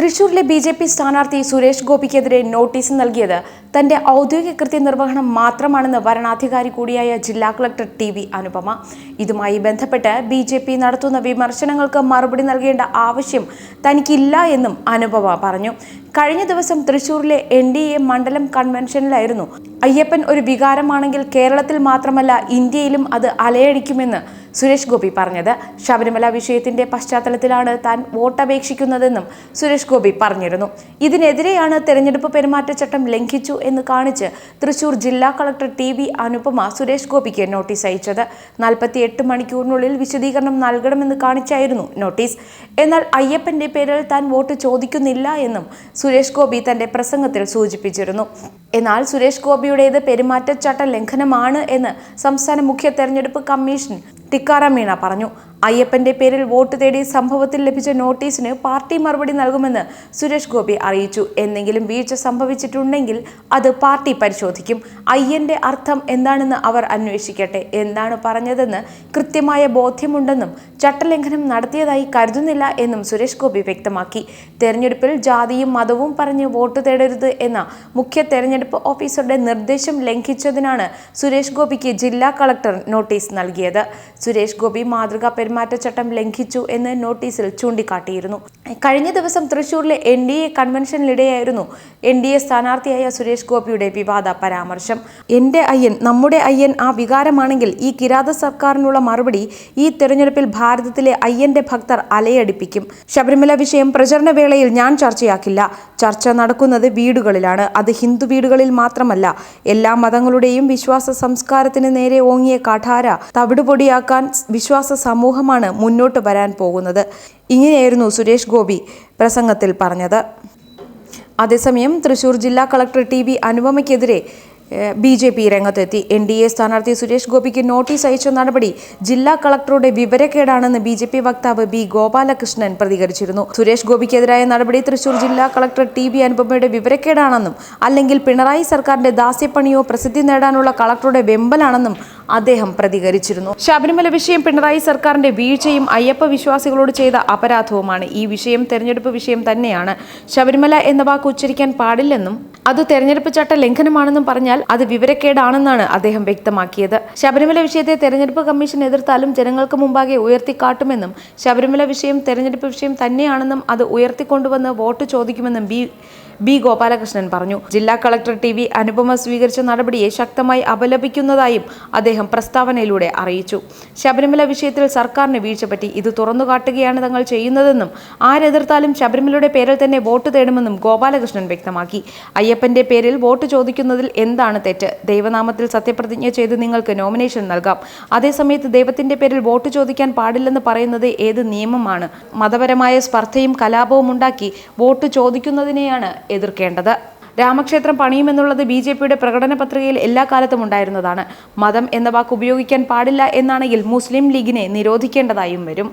തൃശൂരിലെ B J P സ്ഥാനാർത്ഥി Suresh ഗോപിക്കെതിരെ notice നൽകിയത് തന്റെ ഔദ്യോഗിക കൃത്യനിർവഹണം മാത്രമാണെന്ന് വരണാധികാരി കൂടിയായ ജില്ലാ കളക്ടർ ടി വി അനുപമ. ഇതുമായി ബന്ധപ്പെട്ട് ബി ജെ പി നടത്തുന്ന വിമർശനങ്ങൾക്ക് മറുപടി നൽകേണ്ട ആവശ്യം തനിക്കില്ല എന്നും അനുപമ പറഞ്ഞു. കഴിഞ്ഞ ദിവസം തൃശൂരിലെ എൻ ഡി എ മണ്ഡലം കൺവെൻഷനിലായിരുന്നു. അയ്യപ്പൻ ഒരു വികാരമാണെങ്കിൽ കേരളത്തിൽ മാത്രമല്ല ഇന്ത്യയിലും അത് അലയടിക്കുമെന്ന് സുരേഷ് ഗോപി പറഞ്ഞത്. ശബരിമല വിഷയത്തിന്റെ പശ്ചാത്തലത്തിലാണ് താൻ വോട്ടപേക്ഷിക്കുന്നതെന്നും സുരേഷ് ഗോപി പറഞ്ഞിരുന്നു. ഇതിനെതിരെയാണ് തെരഞ്ഞെടുപ്പ് പെരുമാറ്റച്ചട്ടം ലംഘിച്ചു എന്ന് കാണിച്ച് തൃശൂർ ജില്ലാ collector T V Anupama Suresh ഗോപിക്ക് നോട്ടീസ് അയച്ചത്. നാൽപ്പത്തിയെട്ട് മണിക്കൂറിനുള്ളിൽ വിശദീകരണം നൽകണമെന്ന് കാണിച്ചായിരുന്നു നോട്ടീസ്. എന്നാൽ അയ്യപ്പന്റെ പേരിൽ താൻ വോട്ട് ചോദിക്കുന്നില്ല എന്നും സുരേഷ് ഗോപി തന്റെ പ്രസംഗത്തിൽ സൂചിപ്പിച്ചിരുന്നു. എന്നാൽ സുരേഷ് ഗോപിയുടേത് പെരുമാറ്റച്ചട്ട ലംഘനമാണ് എന്ന് സംസ്ഥാന മുഖ്യ തെരഞ്ഞെടുപ്പ് കമ്മീഷൻ ടിക്കാറാം മീണ പറഞ്ഞു. അയ്യപ്പന്റെ പേരിൽ വോട്ട് തേടി സംഭവത്തിൽ ലഭിച്ച നോട്ടീസിന് പാർട്ടി മറുപടി നൽകുമെന്ന് സുരേഷ് ഗോപി അറിയിച്ചു. എന്തെങ്കിലും വീഴ്ച സംഭവിച്ചിട്ടുണ്ടെങ്കിൽ അത് പാർട്ടി പരിശോധിക്കും. അയ്യന്റെ അർത്ഥം എന്താണെന്ന് അവർ അന്വേഷിക്കട്ടെ. എന്താണ് പറഞ്ഞതെന്ന് കൃത്യമായ ബോധ്യമുണ്ടെന്നും ചട്ടലംഘനം നടത്തിയതായി കരുതുന്നില്ല എന്നും സുരേഷ് ഗോപി വ്യക്തമാക്കി. തെരഞ്ഞെടുപ്പിൽ ജാതിയും മതവും പറഞ്ഞ് വോട്ട് തേടരുത് എന്ന മുഖ്യ തെരഞ്ഞെടുപ്പ് ഓഫീസറുടെ നിർദ്ദേശം ലംഘിച്ചതിനാണ് സുരേഷ് ഗോപിക്ക് ജില്ലാ കളക്ടർ നോട്ടീസ് നൽകിയത്. സുരേഷ് ഗോപി മാതൃകാ പെരുമാറ്റച്ചട്ടം ലംഘിച്ചു എന്ന് നോട്ടീസിൽ ചൂണ്ടിക്കാട്ടിയിരുന്നു. കഴിഞ്ഞ ദിവസം തൃശൂരിലെ എൻ ഡി എ കൺവെൻഷനിലിടെയായിരുന്നു എൻ ഡി എ സ്ഥാനാർത്ഥിയായ സുരേഷ് ഗോപിയുടെ വിവാദ പരാമർശം. എന്റെ അയ്യൻ നമ്മുടെ അയ്യൻ ആ വികാരമാണെങ്കിൽ ഈ കിരാത സർക്കാരിനുള്ള മറുപടി ഈ തെരഞ്ഞെടുപ്പിൽ ഭാരതത്തിലെ അയ്യന്റെ ഭക്തർ അലയടിപ്പിക്കും. ശബരിമല വിഷയം പ്രചരണ വേളയിൽ ഞാൻ ചർച്ചയാക്കില്ല. ചർച്ച നടക്കുന്നത് വീടുകളിലാണ്. അത് ഹിന്ദു വീടുകളിൽ മാത്രമല്ല എല്ലാ മതങ്ങളുടെയും വിശ്വാസ സംസ്കാരത്തിന് നേരെ ഓങ്ങിയ കഠാര. തവിടുപൊടിയാക്കാൻ വിശ്വാസ സമൂഹമാണ് മുന്നോട്ട് വരാൻ പോകുന്നത്. ഇങ്ങനെയായിരുന്നു സുരേഷ് ഗോപി പ്രസംഗത്തിൽ പറഞ്ഞത്. അതേസമയം തൃശൂർ ജില്ലാ കളക്ടർ ടി വി അനുപമയ്ക്കെതിരെ ബി ജെ പി രംഗത്തെത്തി. എൻ ഡി എ സ്ഥാനാർത്ഥി സുരേഷ് ഗോപിക്ക് നോട്ടീസ് അയച്ച നടപടി ജില്ലാ കളക്ടറുടെ വിവരക്കേടാണെന്ന് ബി ജെ പി വക്താവ് ബി ഗോപാലകൃഷ്ണൻ പ്രതികരിച്ചിരുന്നു. സുരേഷ് ഗോപിക്കെതിരായ നടപടി തൃശൂർ ജില്ലാ കളക്ടർ ടി ബി അനുപമയുടെ വിവരക്കേടാണെന്നും അല്ലെങ്കിൽ പിണറായി സർക്കാരിന്റെ ദാസ്യപ്പണിയോ പ്രസിദ്ധി നേടാനുള്ള കളക്ടറുടെ വെമ്പലാണെന്നും അദ്ദേഹം പ്രതികരിച്ചിരുന്നു. ശബരിമല വിഷയം പിണറായി സർക്കാരിന്റെ വീഴ്ചയും അയ്യപ്പ വിശ്വാസികളോട് ചെയ്ത അപരാധവുമാണ്. ഈ വിഷയം തെരഞ്ഞെടുപ്പ് വിഷയം തന്നെയാണ്. ശബരിമല എന്ന വാക്ക് ഉച്ചരിക്കാൻ പാടില്ലെന്നും അത് തെരഞ്ഞെടുപ്പ് ചട്ട ലംഘനമാണെന്നും പറഞ്ഞാൽ അത് വിവരക്കേടാണെന്നാണ് അദ്ദേഹം വ്യക്തമാക്കിയത്. ശബരിമല വിഷയത്തെ തെരഞ്ഞെടുപ്പ് കമ്മീഷൻ എതിർത്താലും ജനങ്ങൾക്ക് മുമ്പാകെ ഉയർത്തിക്കാട്ടുമെന്നും ശബരിമല വിഷയം തെരഞ്ഞെടുപ്പ് വിഷയം തന്നെയാണെന്നും അത് ഉയർത്തിക്കൊണ്ടുവന്ന് വോട്ട് ചോദിക്കുമെന്നും ബി ബി ഗോപാലകൃഷ്ണൻ പറഞ്ഞു. ജില്ലാ കളക്ടർ ടി വി അനുപമ സ്വീകരിച്ച നടപടിയെ ശക്തമായി അപലപിക്കുന്നതായും അദ്ദേഹം പ്രസ്താവനയിലൂടെ അറിയിച്ചു. ശബരിമല വിഷയത്തിൽ സർക്കാരിന് വീഴ്ച പറ്റി ഇത് തുറന്നുകാട്ടുകയാണ് തങ്ങൾ ചെയ്യുന്നതെന്നും ആരെതിർത്താലും ശബരിമലയുടെ പേരിൽ തന്നെ വോട്ട് തേടുമെന്നും ഗോപാലകൃഷ്ണൻ വ്യക്തമാക്കി. അയ്യപ്പന്റെ പേരിൽ വോട്ട് ചോദിക്കുന്നതിൽ എന്താണ് തെറ്റ്? ദൈവനാമത്തിൽ സത്യപ്രതിജ്ഞ ചെയ്ത് നിങ്ങൾക്ക് നോമിനേഷൻ നൽകാം. അതേസമയത്ത് ദൈവത്തിന്റെ പേരിൽ വോട്ട് ചോദിക്കാൻ പാടില്ലെന്ന് പറയുന്നത് ഏത് നിയമമാണ്? മതപരമായ സ്പർദ്ധയും കലാപവും ഉണ്ടാക്കി വോട്ട് ചോദിക്കുന്നതിനെയാണ് എതിർക്കേണ്ടത്. രാമക്ഷേത്രം പണിയുമെന്നുള്ളത് ബി ജെ പിയുടെ പ്രകടന പത്രികയിൽ എല്ലാ കാലത്തും ഉണ്ടായിരുന്നതാണ്. മതം എന്ന വാക്ക് ഉപയോഗിക്കാൻ പാടില്ല എന്നാണെങ്കിൽ മുസ്ലിം ലീഗിനെ നിരോധിക്കേണ്ടതായും വരും.